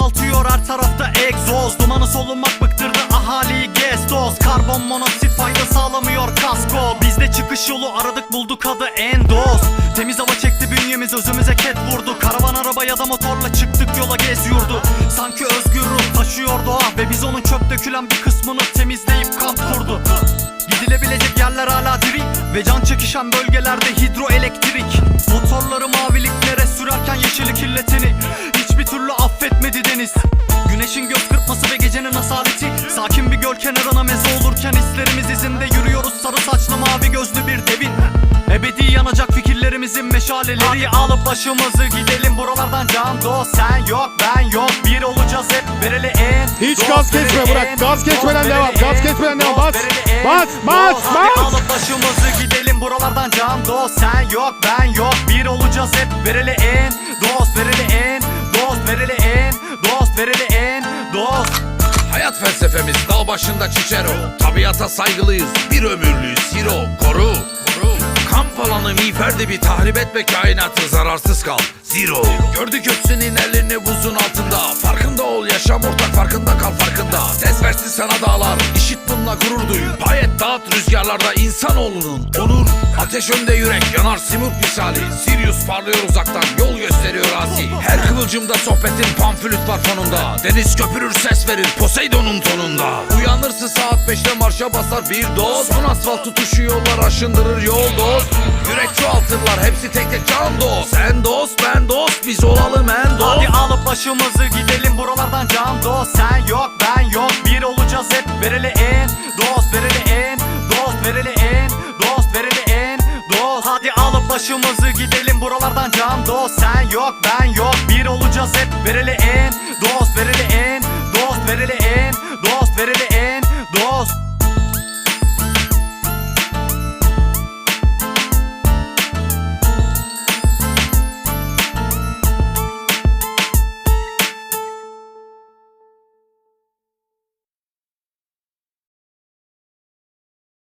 Yakıyor her tarafta egzoz. Dumanı solunmak bıktırdı ahaliyi gez Karbon monoksit fayda sağlamıyor kasko. Bizde çıkış yolu aradık bulduk adı Endos. Temiz hava çekti bünyemiz özümüze ket vurdu. Karavan araba ya da motorla çıktık yola gez yurdu. Sanki özgür ruh taşıyor doğa Ve biz onun çöp dökülen bir kısmını temizleyip kamp kurdu. Gidilebilecek yerler hala diri Ve can çekişen bölgelerde hidroelektrik. Motorları maviliklere sürerken yeşili kirleteni ve gecenin asaleti Sakin bir göl kenarına meze olurken hislerimiz izinde Yürüyoruz. Sarı saçlı mavi gözlü bir devin. Ebedi yanacak fikirlerimizin meşaleleri. Alıp başımızı gidelim. Buralardan can dost Sen yok ben yok. Bir olacağız hep. Vereli en Hiç dost, gaz kesme, vereli bırak. en, Gaz kesmeden dost, devam, gaz en, kesmeden devam. Bas, en, bas, bas. Hadi bas. alıp başımızı gidelim. Buralardan can dost Sen yok ben yok. Bir olacağız hep. Vereli en Dost vereli en dost vereli en Dost vereli en dost. Hayat felsefemiz dağ başında çiçero. Tabiata saygılıyız bir ömürlüyüz hero Koru, Kamp alanı miğferdi bir tahrip etme kainatı zararsız kal Zero. Gördük hepsinin elini buzun altında. Farkında ol yaşam ortak farkında kal farkında. Ses versin sana dağlar işit bununla gurur duy Dağıt rüzgarlarda insanoğlunun onur. Ateş önde yürek yanar simurg misali. Sirius parlıyor uzaktan yol gösteriyor asi. Her kıvılcımda sohbetin pamflüt var fonunda. Deniz köpürür ses verir Poseidon'un tonunda. Uyanırsın saat 5'te marşa basar bir dost. Son asfalt tutuşu yollar aşındırır yol dost. Yürek çoğaltırlar hepsi tek tek can dost. Sen dost ben dost biz olalım en dost. Hadi alıp başımızı gidelim buralardan can dost. Sen yok ben yok bir olacağız Başımızı gidelim buralardan can dost. Sen yok ben yok. Bir olacağız hep. Vereli en dost vereli en dost vereli en dost vereli en